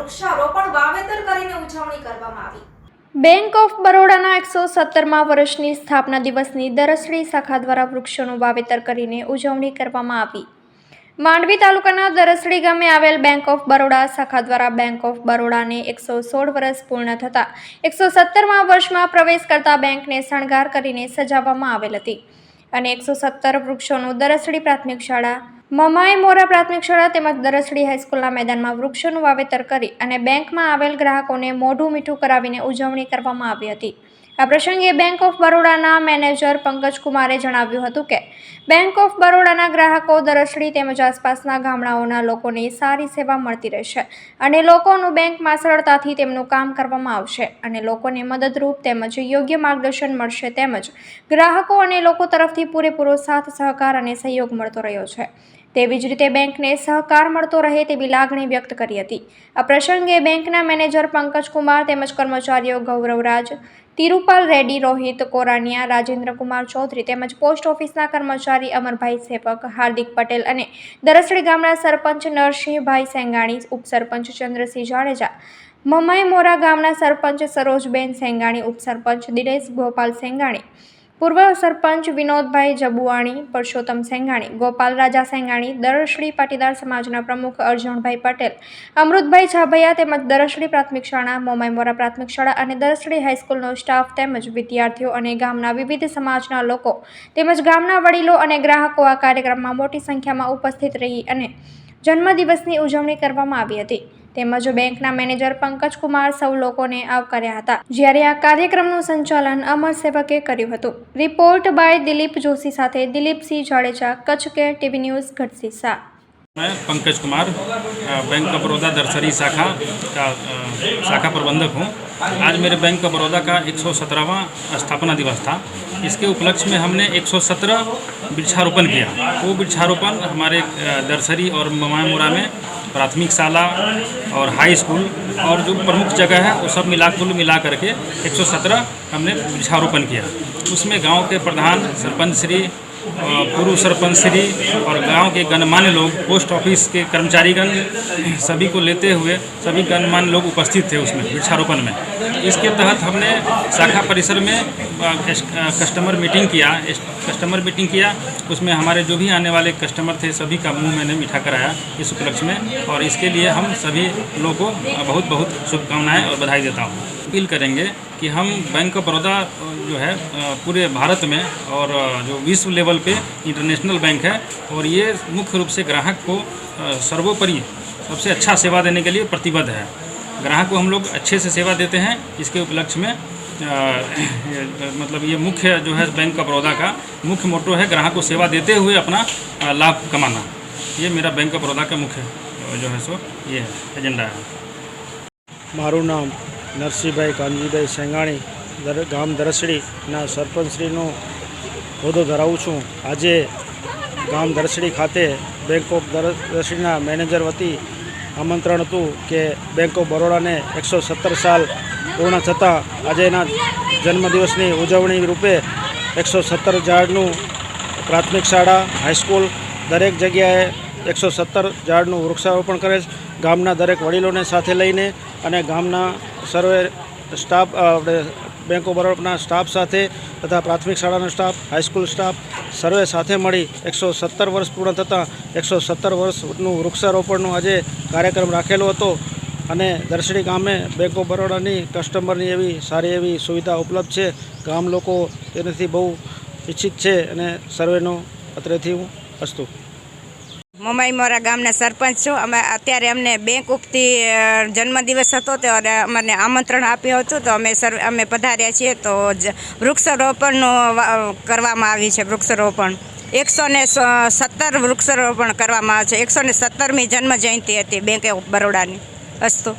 વૃક્ષારોપણ વાવેતર કરીને ઉજવણી કરવામાં આવી. બેંક ઓફ બરોડાના એકસો સત્તરમાં વર્ષની સ્થાપના દિવસની દરસડી શાખા દ્વારા વૃક્ષોનું વાવેતર કરીને ઉજવણી કરવામાં આવી. માંડવી તાલુકાના દરસડી ગામે આવેલ બેંક ઓફ બરોડા શાખા દ્વારા બેંક ઓફ બરોડાને એકસો સોળ વર્ષ પૂર્ણ થતાં એકસો સત્તરમાં વર્ષમાં પ્રવેશ કરતા બેંકને શણગાર કરીને સજાવવામાં આવેલ હતી. અને એકસો સત્તર વૃક્ષોનું દરસડી પ્રાથમિક શાળા મમાઈ મોરા પ્રાથમિક શાળા તેમજ દરસડી હાઈસ્કૂલના મેદાનમાં વૃક્ષોનું વાવેતર કરી અને બેંકમાં આવેલ ગ્રાહકોને મોઢું મીઠું કરાવીને ઉજવણી કરવામાં આવી હતી. આ પ્રસંગે બેંક ઓફ બરોડાના મેનેજર પંકજ કુમારે જણાવ્યું હતું કે, બેંક ઓફ બરોડાના ગ્રાહકો, દરસડી તેમજ આસપાસના ગામડાઓના લોકોને સારી સેવા મળતી રહેશે અને લોકોનું બેંકમાં સરળતાથી તેમનું કામ કરવામાં આવશે અને લોકોને મદદરૂપ તેમજ યોગ્ય માર્ગદર્શન મળશે તેમજ ગ્રાહકો અને લોકો તરફથી પૂરેપૂરો સાથ, સહકાર અને સહયોગ મળતો રહ્યો છે. તેવી જ રીતે બેંકને સહકાર મળતો રહે તેવી લાગણી વ્યક્ત કરી હતી. આ પ્રસંગે બેંકના મેનેજર પંકજ કુમાર તેમજ કર્મચારીઓ ગૌરવરાજ, તિરુપાલ રેડ્ડી, રોહિત કોરાનિયા રાજેન્દ્ર કુમાર ચૌધરી તેમજ પોસ્ટ ઓફિસના કર્મચારી અમરભાઈ સેવક હાર્દિક પટેલ અને દરસડી ગામના સરપંચ નરસિંહભાઈ સેંગાણી, ઉપસરપંચ ચંદ્રસિંહ જાડેજા, મમાઈ મોરા ગામના સરપંચ સરોજબેન સેંગાણી, ઉપસરપંચ દિનેશ ગોપાલ સેંગાણી પૂર્વ સરપંચ વિનોદભાઈ જબુવાણી, પરસોત્તમ સેંગાણી, ગોપાલ રાજા સેંગાણી, દરશ્રી પાટીદાર સમાજના પ્રમુખ અર્જુનભાઈ પટેલ, અમૃતભાઈ છાભૈયા તેમજ દરશ્રી પ્રાથમિક શાળા મોમાઈમોરા પ્રાથમિક શાળા અને દરશ્રી હાઈસ્કૂલનો સ્ટાફ તેમજ વિદ્યાર્થીઓ અને ગામના વિવિધ સમાજના લોકો તેમજ ગામના વડીલો અને ગ્રાહકો આ કાર્યક્રમમાં મોટી સંખ્યામાં ઉપસ્થિત રહી અને જન્મદિવસની ઉજવણી કરવામાં આવી હતી. તેમજ બેંકના મેનેજર પંકજ કુમાર સૌ લોકોને આવકાર્યા હતા જ્યારે આ કાર્યક્રમનું સંચાલન અમર સેવકે કર્યું હતું રિપોર્ટ બાય દિલીપ જોશી સાથે દિલીપસિંહ જાડેજા કચ્છ કે ટીવી ન્યૂઝ ઘટસીસા मैं पंकज कुमार अ, बैंक ऑफ बड़ौदा दरसरी शाखा का अ, शाखा प्रबंधक हूँ आज मेरे बैंक ऑफ बड़ौदा का 117वां स्थापना दिवस था इसके उपलक्ष्य में हमने 117 वृक्षारोपण किया वो वृक्षारोपण हमारे अ, दरसरी और ममामुरा में प्राथमिक शाला और हाई स्कूल और जो प्रमुख जगह है, वो सब मिला, कुल मिला करके 117 हमने वृक्षारोपण किया। उसमें गाँव के प्रधान सरपंच श्री पूर्व सरपंच श्री और गाँव के गणमान्य लोग, पोस्ट ऑफ़िस के कर्मचारीगण, सभी को लेते हुए सभी गणमान्य लोग उपस्थित थे उसमें, वृक्षारोपण में। इसके तहत हमने शाखा परिसर में कस- कस्टमर मीटिंग किया कस्टमर मीटिंग किया। उसमें हमारे जो भी आने वाले कस्टमर थे, सभी का मुँह मैंने मीठा कराया इस उपलक्ष्य में और इसके लिए हम सभी लोगों को बहुत बहुत शुभकामनाएँ और बधाई देता हूँ। अपील करेंगे कि हम बैंक ऑफ़ बड़ौदा जो है पूरे भारत में और जो विश्व लेवल पे इंटरनेशनल बैंक है और ये मुख्य रूप से ग्राहक को सर्वोपरि सबसे अच्छा सेवा देने के लिए प्रतिबद्ध है। ग्राहक को हम लोग अच्छे से सेवा देते हैं इसके उपलक्ष्य में आ, मतलब ये मुख्य जो है बैंक ऑफ़ बड़ौदा का मुख्य मोटो है ग्राहक को सेवा देते हुए अपना लाभ कमाना। ये मेरा बैंक ऑफ़ बड़ौदा का मुख्य जो है सो ये है एजेंडा है। मारो नाम। નરસિંહભાઈ કાનજીભાઈ સેંગાણી ગામ દરસડીના સરપંચશ્રીનો હોદ્દો ધરાવું છું. આજે ગામ દરસડી ખાતે બેંક ઓફ દરસડીના મેનેજર વતી આમંત્રણ હતું કે બેંક ઓફ બરોડાને એકસો સત્તર સાલ પૂર્ણ થતાં આજે એના જન્મદિવસની ઉજવણી રૂપે એકસો સત્તર ઝાડનું પ્રાથમિક શાળા, હાઈસ્કૂલ દરેક જગ્યાએ એકસો સત્તર ઝાડનું વૃક્ષારોપણ કરે છે. ગામના દરેક વડીલોને સાથે લઈને અને ગામના સર્વે સ્ટાફ આપણે બેંક ઓફ બરોડાના સ્ટાફ સાથે તથા પ્રાથમિક શાળાનો સ્ટાફ, હાઈસ્કૂલ સ્ટાફ સર્વે સાથે મળી એકસો સત્તર વર્ષ પૂર્ણ થતાં એકસો સત્તર વર્ષનું વૃક્ષારોપણનો આજે કાર્યક્રમ રાખેલો હતો અને દર્શની ગામે બેંક ઓફ બરોડાની કસ્ટમરની એવી સારી એવી સુવિધા ઉપલબ્ધ છે. ગામ લોકો તેનાથી બહુ ઈચ્છિત છે અને સર્વેનો અત્રેથી હું અસ્તુ. મમાઈ મોરા ગામના સરપંચ છું. અમે અત્યારે અમને બેંક ઉપથી જન્મદિવસ હતો તો અમને આમંત્રણ આપ્યું હતું. તો અમે સર, અમે પધાર્યા છીએ. તો વૃક્ષારોપણનું કરવામાં આવ્યું છે વૃક્ષારોપણ. એકસો ને સત્તર વૃક્ષારોપણ કરવામાં આવે છે. એકસો ને સત્તરમી જન્મ જયંતિ હતી બેંક ઓફ બરોડાની. અસ્તુ.